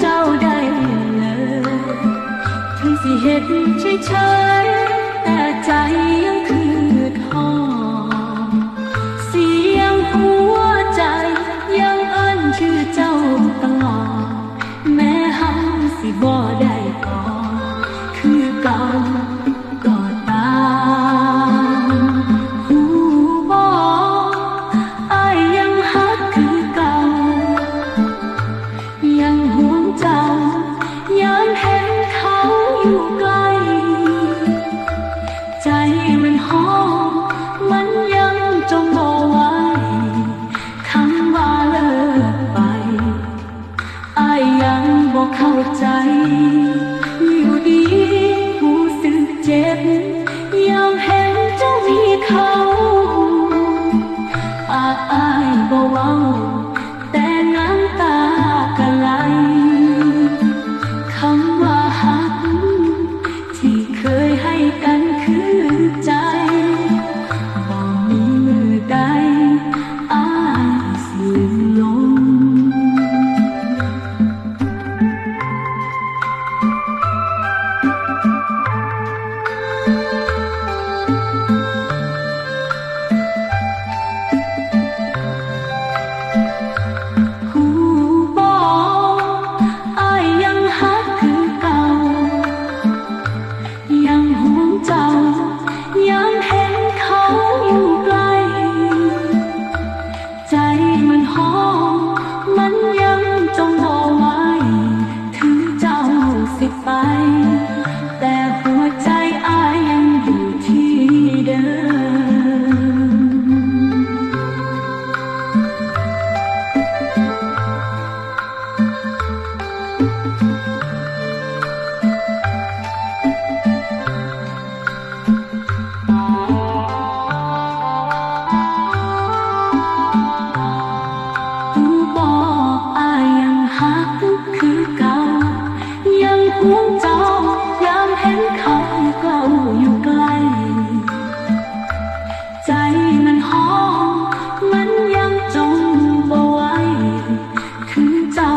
เจ้าได้เลยถึงสิเห็นเฉยๆแต่ใจยังคืด สิบ่ได้กอคือเก่าก็ตามหูบ่อายยังฮักคือเก่ายังห่วงเจ้ายามเห็นเขาอยู่ไกล ใจมันหองมันยังจงบ่ไหวคำว่าเลิกไปอายยังบอกเข้าใจ ห่วงเจ้ายามเห็นเขาเก่าอยู่ไกล ใจมันห้องมันยังจงบ่ไหวถึงเจ้า